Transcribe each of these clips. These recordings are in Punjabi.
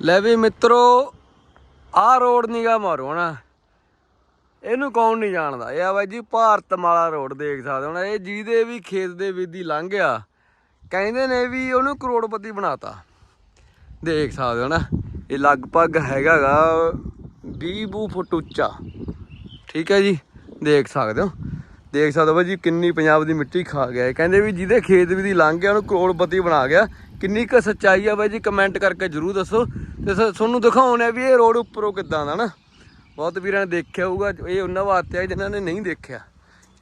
ਲੈ ਵੀ ਮਿੱਤਰੋ, ਆਹ ਰੋਡ ਨੀਗਾ ਮਾਰੋ ਨਾ ਇਹਨੂੰ ਕੌਣ ਨਹੀਂ ਜਾਣਦਾ? ਇਹ ਆ ਬਾਈ ਜੀ ਭਾਰਤਮਾਲਾ ਰੋਡ ਦੇਖ ਸਕਦੇ ਹੋ ਨਾ। ਇਹ ਜਿਹਦੇ ਵੀ ਖੇਤ ਦੇ ਵਿੱਚ ਦੀ ਲੰਘ ਗਿਆ, ਕਹਿੰਦੇ ਨੇ ਵੀ ਉਹਨੂੰ ਕਰੋੜਪਤੀ ਬਣਾਤਾ। ਦੇਖ ਸਕਦੇ ਹੋ ਨਾ, ਇਹ ਲਗਭਗ ਹੈਗਾਗਾ 20 ਬੂ ਫੁੱਟ ਉੱਚਾ। ਠੀਕ ਹੈ ਜੀ, ਦੇਖ ਸਕਦੇ ਹੋ। ਦੇਖ ਸਕਦੇ ਹੋ ਬਾਈ ਜੀ, ਕਿੰਨੀ ਪੰਜਾਬ ਦੀ ਮਿੱਟੀ ਖਾ ਗਿਆ ਕਹਿੰਦੇ ਵੀ ਜਿਹਦੇ ਖੇਤ ਵੀ ਦੀ ਲੰਘ ਗਿਆ, ਉਹਨੂੰ ਕਰੋੜਪਤੀ ਬਣਾ ਗਿਆ। ਕਿੰਨੀ ਕੁ ਸੱਚਾਈ ਆ ਬਾਈ ਜੀ, ਕਮੈਂਟ ਕਰਕੇ ਜਰੂਰ ਦੱਸੋ। ਤੇ ਸ- ਤੁਹਾਨੂੰ ਦਿਖਾਉਣੇ ਵੀ ਇਹ ਰੋਡ ਉੱਪਰੋਂ ਕਿੱਦਾਂ ਦਾ ਨਾ। ਬਹੁਤ ਵੀਰਾਂ ਨੇ ਦੇਖਿਆ ਹੋਊਗਾ, ਇਹ ਉਹਨਾਂ ਵਾਸਤੇ ਆ ਜਿਨ੍ਹਾਂ ਨੇ ਨਹੀਂ ਦੇਖਿਆ।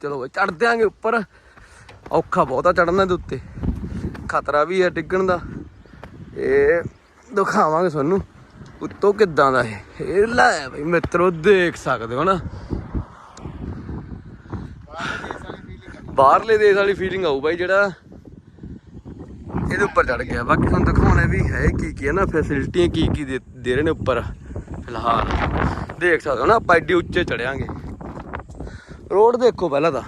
ਚਲੋ ਚੜ ਦਿਆਂਗੇ ਉੱਪਰ। ਔਖਾ ਬਹੁਤਾ ਚੜਨਾ ਦੇ ਉੱਤੇ। ਖਤਰਾ ਵੀ ਹੈ ਡਿੱਗਣ ਦਾ। ਇਹ ਦਿਖਾਵਾਂਗੇ ਤੁਹਾਨੂੰ, ਉੱਤੋਂ ਕਿੱਦਾਂ ਦਾ ਇਹ। ਇਹ ਲੈ ਬਈ, ਮਿੱਤਰੋ, ਦੇਖ ਸਕਦੇ ਹੋ ਨਾ। ਬਾਹਰਲੇ ਦੇਸ਼ ਵਾਲੀ ਫੀਲਿੰਗ ਆਊ ਬਾਈ, ਜਿਹੜਾ ਇਹਦੇ ਉੱਪਰ ਚੜ ਗਿਆ। ਬਾਕੀ ਤੁਹਾਨੂੰ ਦਿਖਾਉਣਾ ਵੀ ਹੈ ਕੀ ਕੀ ਹੈ ਨਾ ਫੈਸਿਲਿਟੀਆਂ ਕੀ ਕੀ ਦੇ ਦੇ ਰਹੇ ਨੇ ਉੱਪਰ, ਫਿਲਹਾਲ। ਦੇਖ ਸਕਦੇ ਹੋ ਨਾ, ਆਪਾਂ ਐਡੀ ਉੱਚੇ ਚੜਿਆਂਗੇ ਰੋਡ ਦੇਖੋ ਪਹਿਲਾਂ ਤਾਂ।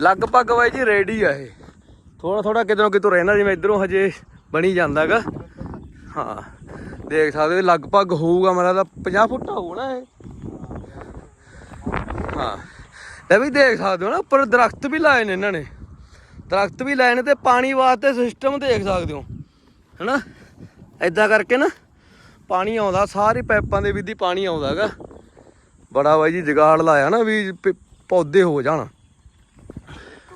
ਲਗਭਗ ਬਾਈ ਜੀ ਰੈਡੀ ਆ ਇਹ। ਥੋੜਾ ਥੋੜਾ ਕਿਤੇ ਕਿਤੋਂ ਰਹਿਣਾ ਜਿਵੇਂ ਇਧਰੋਂ ਹਜੇ ਬਣੀ ਜਾਂਦਾਗਾ। ਹਾਂ, ਦੇਖ ਸਕਦੇ ਹੋ, ਲਗਭਗ ਹੋਊਗਾ ਮੇਰਾ ਤਾਂ 50 ਫੁੱਟ ਹੋਊਗਾ ਇਹ। ਹਾਂ। ਲੈ ਵੀ ਦੇਖ ਸਕਦੇ ਹੋ ਨਾ, ਉੱਪਰ ਦਰਖਤ ਵੀ ਲਾਏ ਨੇ ਇਹਨਾਂ ਨੇ। ਦਰਖਤ ਵੀ ਨੇ ਤੇ ਪਾਣੀ ਵਾਸਤੇ ਸਿਸਟਮ ਦੇਖ ਸਕਦੇ ਹੋ ਹੈਨਾ? ਐਦਾਂ ਕਰਕੇ ਨਾ ਪਾਣੀ ਆਉਂਦਾ ਸਾਰੇ ਪਾਈਪਾਂ ਦੇ ਵਿੱਚ ਦੀ ਪਾਣੀ ਆਉਂਦਾਗਾ ਬੜਾ ਬਾਈ ਜੀ ਜਗਾੜ ਲਾਇਆ ਨਾ ਵੀ ਪੌਦੇ ਹੋ ਜਾਣ।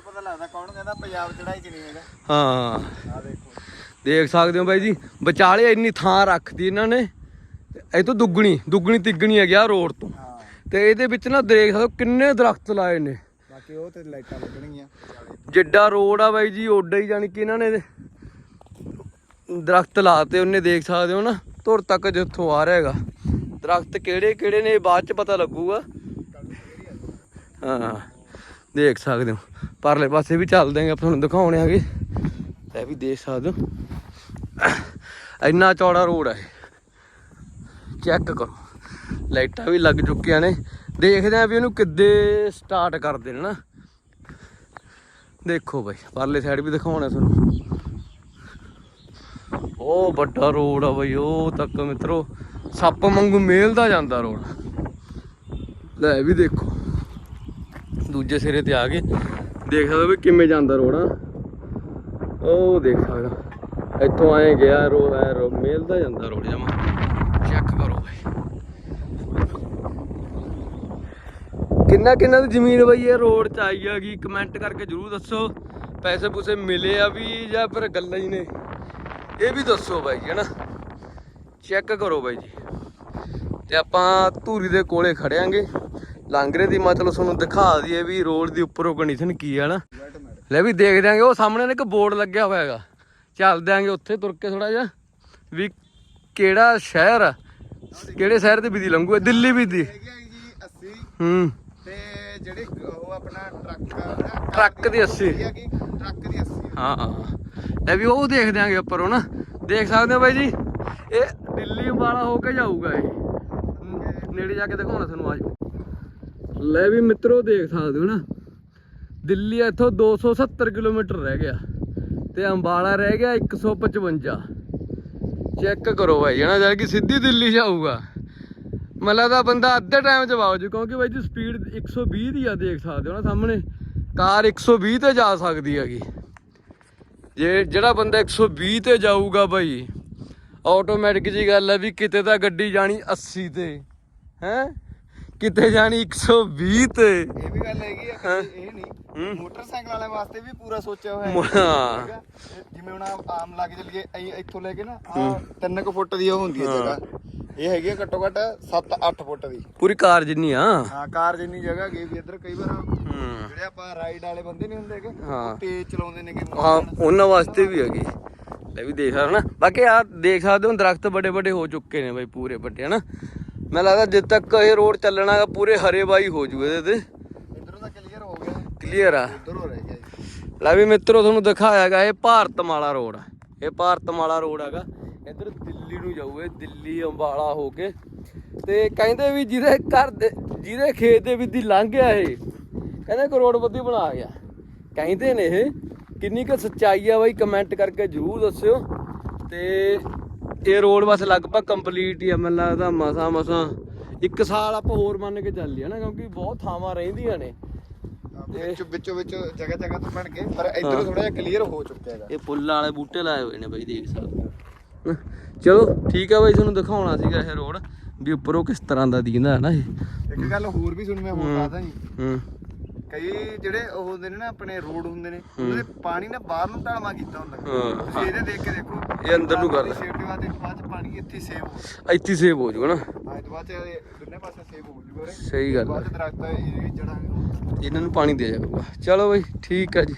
ਪਤਾ ਲੱਗਦਾ ਕੌਣ ਕਹਿੰਦਾ ਪੰਜਾਬ ਚੜਾਈ ਚ ਨਹੀਂ ਹੈਗਾ। ਹਾਂ। ਆ ਦੇਖੋ। ਦੇਖ ਸਕਦੇ ਹੋ ਬਾਈ ਜੀ ਵਿਚਾਲੇ ਇੰਨੀ ਥਾਂ ਰੱਖਦੀ ਇਹਨਾਂ ਨੇ। ਇਹ ਤੋਂ ਦੁੱਗਣੀ ਦੁੱਗਣੀ ਤਿੱਗਣੀ ਹੈਗੀ ਆ ਰੋਡ ਤੋਂ। ਹਾਂ। ਤੇ ਇਹਦੇ ਵਿੱਚ ਨਾ ਦੇਖ ਸਕਦੇ ਹੋ ਕਿੰਨੇ ਦਰਖਤ ਲਾਏ ਨੇ। ਬਾਕੀ ਉਹ ਤੇ ਲਾਈਟਾਂ ਲੱਗਣਗੀਆਂ। ਜਿੱਡਾ ਰੋਡ ਆ ਬਾਈ ਜੀ ਓਡਾ ਹੀ ਜਾਣੀ ਕਿ ਇਹਨਾਂ ਨੇ ਦਰਖਤ ਲਾਤੇ, ਉਹਨੇ ਦੇਖ ਸਕਦੇ ਹੋ ਨਾ, ਧੁਰ ਤੱਕ ਜਿੱਥੋਂ ਆ ਰਿਹਾ ਹੈਗਾ। ਦਰਖਤ ਕਿਹੜੇ ਕਿਹੜੇ ਨੇ ਬਾਅਦ ਚ ਪਤਾ ਲੱਗੂਗਾ। ਹਾਂ, ਦੇਖ ਸਕਦੇ ਹੋ। ਪਰਲੇ ਪਾਸੇ ਵੀ ਚੱਲਦੇ ਆਂ ਤੁਹਾਨੂੰ ਦਿਖਾਉਣੇ ਆਗੇ। ਇਹ ਵੀ ਦੇਖ ਸਕਦੇ ਹੋ। ਇੰਨਾ ਚੌੜਾ ਰੋਡ ਹੈ ਚੈੱਕ ਕਰੋ। ਲਾਈਟਾਂ ਵੀ ਲੱਗ ਚੁੱਕੀਆਂ ਨੇ। ਦੇਖਦੇ ਆਂ ਵੀ ਇਹਨੂੰ ਕਿੱਦੇ ਸਟਾਰਟ ਕਰਦੇ ਨੇ ਨਾ। ਦੇਖੋ ਬਾਈ, ਪਰਲੇ ਸਾਈਡ ਵੀ ਦਿਖਾਉਣਾ ਤੁਹਾਨੂੰ। ਉਹ ਵੱਡਾ ਰੋਡ ਆ ਬਈ, ਉਹ ਤੱਕ ਮਿੱਤਰੋ, ਸੱਪ ਵਾਂਗੂ ਮੇਲਦਾ ਜਾਂਦਾ ਰੋਡ। ਲੈ ਵੀ ਦੇਖੋ। ਦੂਜੇ ਸਿਰੇ ਤੇ ਆ ਕੇ ਦੇਖ ਸਕਦੇ ਵੀ ਕਿਵੇਂ ਜਾਂਦਾ ਰੋਡ ਆ। ਉਹ ਦੇਖ ਸਕਦਾ ਇੱਥੋਂ ਆਏ ਗਿਆ ਰੋ ਐ ਰੋ ਮੇਲਦਾ ਜਾਂਦਾ ਰੋਡ ਜਮਾ। ਚੈੱਕ ਕਰੋ ਬਾਈ। ਕਿੰਨਾ ਕਿੰਨਾ ਦੀ ਜ਼ਮੀਨ ਬਈ ਇਹ ਰੋਡ ਚ ਆਈ ਹੈਗੀ ਕਮੈਂਟ ਕਰਕੇ ਜਰੂਰ ਦੱਸੋ। ਪੈਸੇ ਪੂਸੇ ਮਿਲੇ ਆ ਵੀ ਜਾਂ ਫਿਰ ਗੱਲਾਂ ਹੀ ਨੇ? ਇਹ ਵੀ ਦੱਸੋ ਬਾਈ ਹੈ ਨਾ ਚੈੱਕ ਕਰੋ ਬਾਈ ਜੀ। ਤੇ ਆਪਾਂ ਧੂਰੀ ਦੇ ਕੋਲੇ ਖੜਿਆਂਗੇ ਲਾਂਗਰੇ ਦੀ ਮਤਲਬ ਤੁਹਾਨੂੰ ਦਿਖਾ ਦਈਏ ਵੀ ਰੋਡ ਦੀ ਉੱਪਰੋਂ ਕੰਡੀਸ਼ਨ ਕੀ ਹੈ ਨਾ ਲੈ ਵੀ ਦੇਖ ਦਿਆਂਗੇ। ਉਹ ਸਾਹਮਣੇ ਨਾ ਇੱਕ ਬੋਰਡ ਲੱਗਿਆ ਹੋਇਆ ਹੈਗਾ। ਚੱਲ ਦਿਆਂਗੇ ਉੱਥੇ ਤੁਰ ਕੇ ਥੋੜਾ ਜਿਹਾ। ਵੀ ਕਿਹੜਾ ਸ਼ਹਿਰ ਆ? ਕਿਹੜੇ ਸ਼ਹਿਰ ਦੇ ਵਿਧੀ ਲੰਘੂ? ਦਿੱਲੀ ਆ 80 ਹੂੰ। ਤੇ ਜਿਹੜੇ ਉਹ ਆਪਣਾ ਟਰੱਕ ਟਰੱਕ ਦੀ 80 ਹੈਗੀ ਟਰੱਕ ਦੀ 80 ਹਾਂ ਹਾਂ। ਇਹ ਵੀ ਉਹ ਦੇਖ ਦਿਆਂਗੇ ਉੱਪਰੋਂ ਨਾ। ਦੇਖ ਸਕਦੇ ਹੋ ਬਾਈ ਜੀ? ਇਹ ਦਿੱਲੀ ਅੰਬਾਲਾ ਹੋ ਕੇ ਜਾਊਗਾ ਇਹ। ਨੇੜੇ ਜਾ ਕੇ ਦਿਖਾਉਣਾ ਤੁਹਾਨੂੰ ਆਜੋ। ਲੈ ਵੀ ਮਿੱਤਰੋ ਦੇਖ ਸਕਦੇ ਹੋ ਨਾ। ਦਿੱਲੀ ਇੱਥੋਂ 270 ਕਿਲੋਮੀਟਰ ਰਹਿ ਗਿਆ। ਤੇ ਅੰਬਾਲਾ ਰਹਿ ਗਿਆ 155 ਚੈੱਕ ਕਰੋ ਬਾਈ ਜਣਾ ਜਦ ਕਿ ਸਿੱਧੀ ਦਿੱਲੀ ਜਾਊਗਾ। ਮੈਨੂੰ ਲੱਗਦਾ ਬੰਦਾ ਅੱਧੇ ਟਾਈਮ ਚ ਜੂ ਕਿਉਂਕਿ ਬਾਈ ਜੀ ਸਪੀਡ 120 ਦੀ ਆ ਦੇਖ ਸਕਦੇ ਹੋ ਨਾ ਸਾਹਮਣੇ। ਕਾਰ 120 ਤੇ ਜਾ ਸਕਦੀ ਹੈਗੀ। ਜੇ ਜਿਹੜਾ ਬੰਦਾ 120 ਤੇ ਜਾਊਗਾ ਬਾਈ ਆਟੋਮੈਟਿਕ ਜੀ ਗੱਲ ਹੈ ਵੀ ਕਿਤੇ ਤਾਂ ਗੱਡੀ ਜਾਣੀ 80 ਤੇ ਹੈ? ਕਿਤੇ ਜਾਣੀ 120 ਤੇ। ਇਹ ਵੀ ਗੱਲ ਹੈਗੀ ਆ ਇਹ ਨਹੀਂ। ਮੋਟਰਸਾਈਕਲ ਵਾਲਿਆਂ ਵਾਸਤੇ ਵੀ ਪੂਰਾ ਸੋਚਿਆ ਹੋਇਆ ਹੈ? ਜਿਵੇਂ ਹੁਣ ਆਮ- ਲੱਗ ਅਸੀਂ ਇੱਥੋਂ ਲੈ ਕੇ ਨਾ ਆ 3 ਫੁੱਟ ਦੀ ਉਹ ਹੁੰਦੀ ਹੈ। ਜਗ੍ਹਾ। ਇਹ ਹੈਗੀ ਆ ਘੱਟੋ ਘੱਟ 7-8 ਫੁੱਟ ਦੀ। ਪੂਰੀ ਕਾਰ ਜਿੰਨੀ ਆ? ਹਾਂ ਕਾਰ ਜਿੰਨੀ ਜਗ੍ਹਾ ਗਈ ਵੀ ਇੱਧਰ ਕਈ ਵਾਰ ਹੂੰ। ਜਿਹੜੇ ਆਪਾਂ ਰਾਈਡ ਵਾਲੇ ਬੰਦੇ ਨਹੀਂ ਹੁੰਦੇ ਕਿ ਹਾਂ। ਤੇਜ਼ ਚਲਾਉਂਦੇ ਨੇ ਕਿ ਹਾਂ ਉਹਨਾਂ ਵਾਸਤੇ ਵੀ ਹੈਗੀ। ਲੈ ਵੀ ਦੇਖ ਸਕਦੇ ਹੋ ਨਾ। ਬਾਕੀ ਆ ਦੇਖ ਸਕਦੇ ਹੋ ਦਰਖਤ ਵੱਡੇ ਵੱਡੇ ਹੋ ਚੁੱਕੇ ਨੇ ਬਾਈ ਪੂਰੇ ਵੱਡੇ ਹਨਾ? ਮੈਨੂੰ ਲੱਗਦਾ ਜਦ ਤੱਕ ਇਹ ਰੋਡ ਚੱਲਣਾ ਗਾ, ਪੂਰੇ ਹਰੇ ਬਾਈ ਹੋ ਜੂ ਇਹਦੇ ਤੇ। ਇੱਧਰੋਂ ਤਾਂ ਕਲੀਅਰ ਹੋ ਗਿਆ। ਕਲੀਅਰ ਆ? ਉਧਰੋਂ ਰਹਿ ਗਿਆ ਜੀ। ਲੈ ਵੀ ਮਿੱਤਰੋ ਤੁਹਾਨੂੰ ਦਿਖਾਇਆਗਾ ਇਹ ਭਾਰਤਮਾਲਾ ਰੋਡ ਆ। ਇਹ ਭਾਰਤਮਾਲਾ ਰੋਡ ਹੈਗਾ। ਇੱਧਰ ਦਿੱਲੀ ਨੂੰ ਜਾਊ ਇਹ ਦਿੱਲੀ ਅੰਬਾਲਾ ਹੋ ਕੇ। ਤੇ ਕਹਿੰਦੇ ਵੀ ਜਿਹਦੇ ਘਰ ਦੇ ਜਿਹਦੇ ਖੇਤ ਦੇ ਵਿੱਚ ਦੀ ਲੰਘ ਗਿਆ ਇਹ ਕਹਿੰਦੇ ਕਰੋੜਪਤੀ ਬਣਾ ਗਿਆ। ਕਹਿੰਦੇ ਨੇ ਇਹ ਕਿੰਨੀ ਕੁ ਸੱਚਾਈ ਆ ਬਾਈ ਕਮੈਂਟ ਕਰਕੇ ਜਰੂਰ ਦੱਸਿਓ। ਤੇ ਇਹ ਰੋਡ ਬਸ ਲਗਭਗ ਕੰਪਲੀਟ ਹੀ ਆ ਮੈਨੂੰ ਲੱਗਦਾ ਮਸਾ ਮਸਾ ਇੱਕ ਸਾਲ ਆਪਾਂ ਹੋਰ ਮੰਨ ਕੇ ਚੱਲ ਲਿਆ ਨਾ ਕਿਉਂਕਿ ਬਹੁਤ ਥਾਵਾਂ ਰਹਿੰਦੀਆਂ ਨੇ। ਵਿੱਚ ਵਿੱਚੋਂ ਵਿੱਚ ਜਗ੍ਹਾ ਜਗ੍ਹਾ ਤੋਂ ਬਣ ਕੇ ਪਰ ਇੱਧਰ ਥੋੜਾ ਜਿਹਾ ਕਲੀਅਰ ਹੋ ਚੁੱਕਿਆ ਹੈਗਾ। ਇਹ ਫੁੱਲਾਂ ਵਾਲੇ ਬੂਟੇ ਲਾਏ ਹੋਏ ਨੇ ਬਾਈ ਦੇਖ ਸਕਦੇ ਚਲੋ ਠੀਕ ਆ ਬਾਈ ਤੁਹਾਨੂੰ ਦਿਖਾਉਣਾ ਸੀਗਾ ਇਹ ਰੋਡ ਵੀ ਉੱਪਰੋਂ ਕਿਸ ਤਰ੍ਹਾਂ ਦਾ ਦੀਂਦਾ ਹੈ ਨਾ ਇਹ। ਇੱਕ ਗੱਲ ਹੋਰ ਵੀ ਸੁਣੀ ਮੈਂ ਹੋਰ ਦੱਸਦਾ ਜੀ। ਹੂੰ। ਕਈ ਜਿਹੜੇ ਉਹ ਹੁੰਦੇ ਨੇ ਨਾ ਆਪਣੇ ਰੋਡ ਹੁੰਦੇ ਨੇ ਉਹਨਾਂ ਦੇ ਪਾਣੀ ਨਾ ਬਾਹਰ ਨੂੰ ਢਲਵਾ ਕੀਤਾ ਹੁੰਦਾ। ਹਾਂ। ਤੁਸੀਂ ਇਹਦੇ ਦੇਖ ਕੇ ਦੇਖੋ ਇਹ ਅੰਦਰ ਨੂੰ ਕਰ ਲੈ। ਸੇਫਟੀ ਵਾਸਤੇ ਬਾਅਦ ਚ ਪਾਣੀ ਇੱਥੇ ਸੇਵ ਹੋ ਇੱਥੇ ਸੇਵ ਹੋ ਜਾਊਗਾ ਨਾ। ਹਾਂ ਬਾਅਦ ਚ ਦੋਨੇ ਪਾਸੇ ਸੇਵ ਹੋ ਜੂਗਾ ਸਹੀ ਗੱਲ ਬਾਅਦ ਦਰਖਤ ਇਹ ਜੜਾਂ ਇਹਨਾਂ ਨੂੰ ਪਾਣੀ ਦੇ ਜਾਊਗਾ। ਚਲੋ ਬਾਈ ਠੀਕ ਆ ਜੀ।